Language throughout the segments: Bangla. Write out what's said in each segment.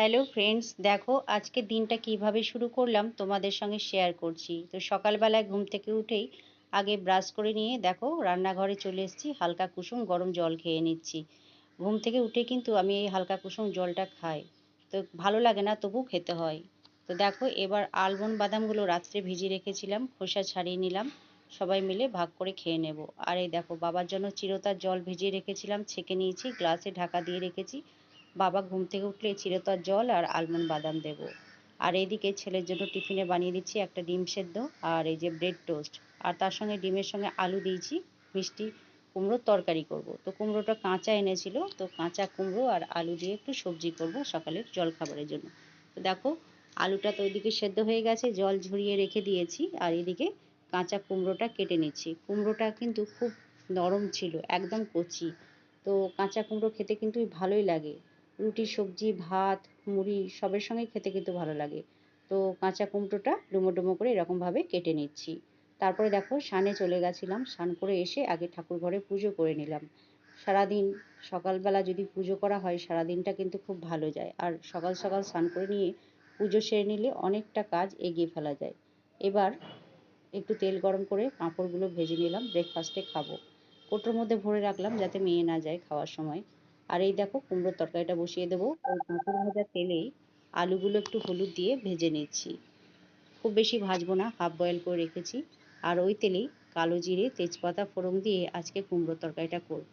হ্যালো ফ্রেন্ডস দেখো, আজকে দিনটা কীভাবে শুরু করলাম তোমাদের সঙ্গে শেয়ার করছি। তো সকালবেলায় ঘুম থেকে উঠেই আগে ব্রাশ করে নিয়ে দেখো, রান্নাঘরে চলে এসেছি, হালকা কুসুম, গরম জল খেয়ে নিচ্ছি। ঘুম থেকে উঠে কিন্তু আমি এই হালকা কুসুম জলটা খাই। তো ভালো লাগে না তবু খেতে হয়। তো দেখো, এবার আলমন্ড বাদামগুলো রাত্রে ভিজিয়ে রেখেছিলাম, খোসা ছাড়িয়ে নিলাম, সবাই মিলে ভাগ করে খেয়ে নেব। আর এই দেখো, বাবার জন্য চিরতার জল ভিজিয়ে রেখেছিলাম, ছেঁকে নিয়েছি, গ্লাসে ঢাকা দিয়ে রেখেছি। বাবা ঘুম থেকে উঠলে চিরতর জল আর আলমন্ড বাদাম দেব। আর এইদিকে ছেলের জন্য টিফিনে বানিয়ে দিচ্ছি একটা ডিম সেদ্ধ আর এই যে ব্রেড টোস্ট আর তার সঙ্গে ডিমের সঙ্গে আলু দিয়েছি, মিষ্টি কুমড়োর তরকারি করব। তো কুমড়োটা কাঁচা এনেছিল, তো কাঁচা কুমড়ো আর আলু দিয়ে একটু সবজি করব সকালের জলখাবারের জন্য। তো দেখো, আলুটা তো ওইদিকে সেদ্ধ হয়ে গেছে, জল ঝরিয়ে রেখে দিয়েছি আর এদিকে কাঁচা কুমড়োটা কেটে নিচ্ছি। কুমড়োটা কিন্তু খুব নরম ছিল, একদম কচি। তো কাঁচা কুমড়ো খেতে কিন্তু ভালোই লাগে। রুটি, সবজি, ভাত, মুড়ি সবের সঙ্গে খেতে কিন্তু ভালো লাগে। তো কাঁচা কুমড়োটা ডুমো ডুমো করে এরকমভাবে কেটে নিচ্ছি। তারপরে দেখো সানে চলে গেছিলাম স্নান করে এসে আগে ঠাকুর ঘরে পুজো করে নিলাম। সারাদিন সকালবেলা যদি পুজো করা হয়, সারাদিনটা কিন্তু খুব ভালো যায়। আর সকাল সকাল স্নান করে নিয়ে পুজো সেরে নিলে অনেকটা কাজ এগিয়ে ফেলা যায়। এবার একটু তেল গরম করে পাঁপড়গুলো ভেজে নিলাম ব্রেকফাস্টে খাব। কোটোর মধ্যে ভরে রাখলাম যাতে মেয়ে না যায় খাওয়ার সময়। আর এই দেখো কুমড়োর তরকারিটা বসিয়ে দেবো। ওই কাঁকুর ভাজা তেলেই আলুগুলো একটু হলুদ দিয়ে ভেজে নিচ্ছি। খুব বেশি ভাজবো না হাফ বয়েল করে রেখেছি। আর ওই তেলেই কালো জিরে, তেজপাতা, ফোড়ন দিয়ে আজকে কুমড়োর তরকারিটা করব।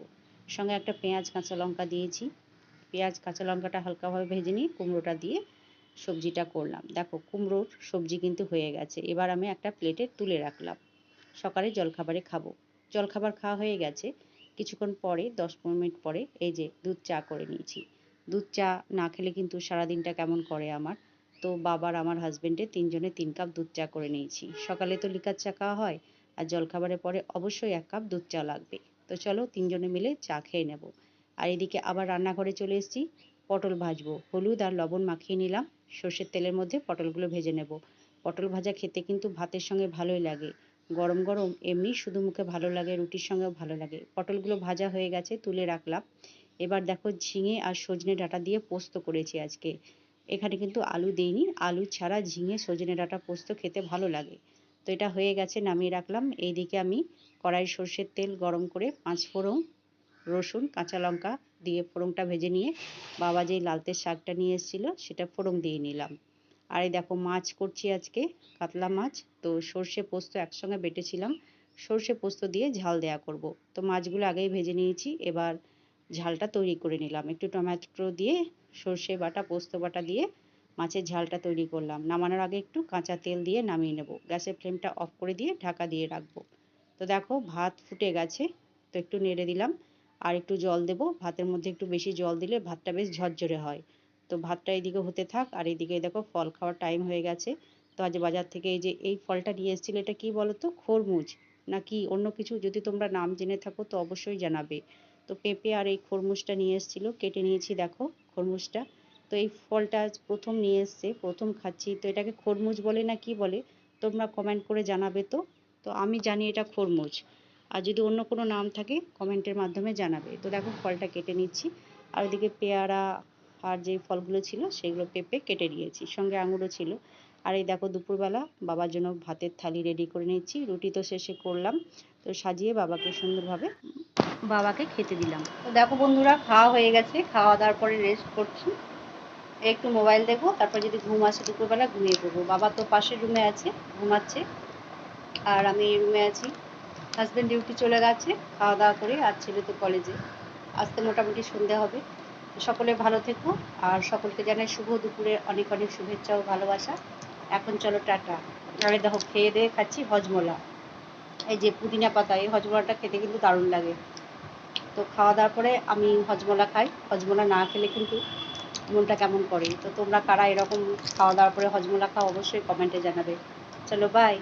সঙ্গে একটা পেঁয়াজ, কাঁচা লঙ্কা দিয়েছি। পেঁয়াজ, কাঁচা লঙ্কাটা হালকাভাবে ভেজে নিয়ে কুমড়োটা দিয়ে সবজিটা করলাম। দেখো কুমড়োর সবজি কিন্তু হয়ে গেছে। এবার আমি একটা প্লেটে তুলে রাখলাম। সকালে জলখাবারে খাব। জলখাবার খাওয়া হয়ে গেছে। কিছুক্ষণ পরে, দশ পনেরো মিনিট পরে, এই যে দুধ চা করে নিয়েছি। দুধ চা না খেলে কিন্তু সারাদিনটা কেমন করে আমার? তো বাবার, আমার হাজব্যান্ডের তিনজনে তিন কাপ দুধ চা করে নিয়েছি। সকালে তো লিকার চা খাওয়া হয়, আর জলখাবারের পরে অবশ্যই এক কাপ দুধ চা লাগবে। তো চলো তিনজনে মিলে চা খেয়ে নেব। আর এদিকে আবার রান্নাঘরে চলে এসেছি। পটল ভাজবো। হলুদ আর লবণ মাখিয়ে নিলাম। সর্ষের তেলের মধ্যে পটলগুলো ভেজে নেব। পটল ভাজা খেতে কিন্তু ভাতের সঙ্গে ভালোই লাগে। গরম গরম এমনি শুধু মুখে ভালো লাগে, রুটির সঙ্গেও ভালো লাগে। পটলগুলো ভাজা হয়ে গেছে, তুলে রাখলাম। এবার দেখো ঝিঙে আর সজনে ডাঁটা দিয়ে পোস্ত করেছি আজকে। এখানে কিন্তু আলু দিইনি, আলু ছাড়া ঝিঙে সজনে ডাঁটা পোস্ত খেতে ভালো লাগে। তো এটা হয়ে গেছে, নামিয়ে রাখলাম। এইদিকে আমি কড়াই সর্ষের তেল গরম করে পাঁচ ফোড়ন রসুন, কাঁচা লঙ্কা দিয়ে ফোড়নটা ভেজে নিয়ে বাবা যেই লালতের শাকটা নিয়ে এসেছিল, সেটা ফোড়ন দিয়ে নিলাম। আর এই দেখো মাছ করছি আজকে, কাতলা মাছ। তো সর্ষে পোস্ত একসঙ্গে বেটেছিলাম। সর্ষে পোস্ত দিয়ে ঝাল দেয়া করব। তো মাছগুলো আগেই ভেজে নিয়েছি। এবার ঝালটা তৈরি করে নিলাম। একটু টমেটো দিয়ে, সর্ষে বাটা, পোস্ত বাটা দিয়ে মাছের ঝালটা তৈরি করলাম। নামানোর আগে একটু কাঁচা তেল দিয়ে নামিয়ে নেব। গ্যাসের ফ্লেমটা অফ করে দিয়ে ঢাকা দিয়ে রাখব। তো দেখো ভাত ফুটে গেছে। তো একটু নেড়ে দিলাম। আর একটু জল দেব। ভাতের মধ্যে একটু বেশি জল দিলে ভাতটা বেশ ঝরঝরে হয়। তো ভাতটা এদিকে হতে থাক, আর এদিকে দেখো ফল খাওয়ার টাইম হয়ে গেছে। তো আজ বাজার থেকে এই যে এই ফলটা নিয়ে এসেছিল, এটা কি বলো তো খরমুজ নাকি অন্য কিছু? যদি তোমরা নাম জেনে থাকো তো অবশ্যই জানাবে। তো পেঁপে আর এই খরমুজটা নিয়ে এসেছিল, কেটে নিয়েছি দেখো খরমুজটা। তো এই ফলটা প্রথম নিয়ে এসছে, প্রথম খাচ্ছি। তো এটাকে খরমুজ বলে না কি বলে? তোমরা কমেন্ট করে জানাবে তো। তো আমি জানি এটা খরমুজ। আর যদি অন্য কোনো নাম থাকে কমেন্টের মাধ্যমে জানাবে। তো দেখো ফলটা কেটে নিচ্ছি। আর ওদিকে পেয়ারা আর যে ফলগুলো ছিল সেগুলো পেঁপে কেটে নিয়েছি। সঙ্গে আঙুরও ছিল। আর এই দেখো দুপুরবেলা বাবার জন্য ভাতের থালি রেডি করে নিচ্ছি রুটি তো শেষে করলাম। তো সাজিয়ে বাবাকে সুন্দরভাবে বাবাকে খেতে দিলাম। তো দেখো বন্ধুরা, খাওয়া হয়ে গেছে। খাওয়া দাওয়ার পরে রেস্ট করছি। একটু মোবাইল দেখব, তারপর যদি ঘুম আসে দুপুরবেলা ঘুমিয়ে পড়ব। বাবা তো পাশের রুমে আছে, ঘুমাচ্ছে। আর আমি এই রুমে আছি। হাজব্যান্ড ডিউটি চলে গেছে। খাওয়া দাওয়া করে, আর ছেলে তো কলেজে আসতে মোটামুটি সন্ধে হবে। সকলে ভালো থেকো, আর সকলকে জানাই শুভ দুপুরে অনেক অনেক শুভেচ্ছা ও ভালোবাসা। এখন চলো টাটা। আরে দেখো, খেয়ে দিয়ে খাচ্ছি হজমোলা। এই যে পুদিনা পাতা, এই হজমোলাটা খেতে কিন্তু দারুণ লাগে। তো খাওয়া দাওয়ার পরে আমি হজমোলা খাই। হজমোলা না খেলে কিন্তু মনটা কেমন করে? তো তোমরা কারা এরকম খাওয়া দাওয়ার পরে হজমোলা খাও অবশ্যই কমেন্টে জানাবে। চলো বাই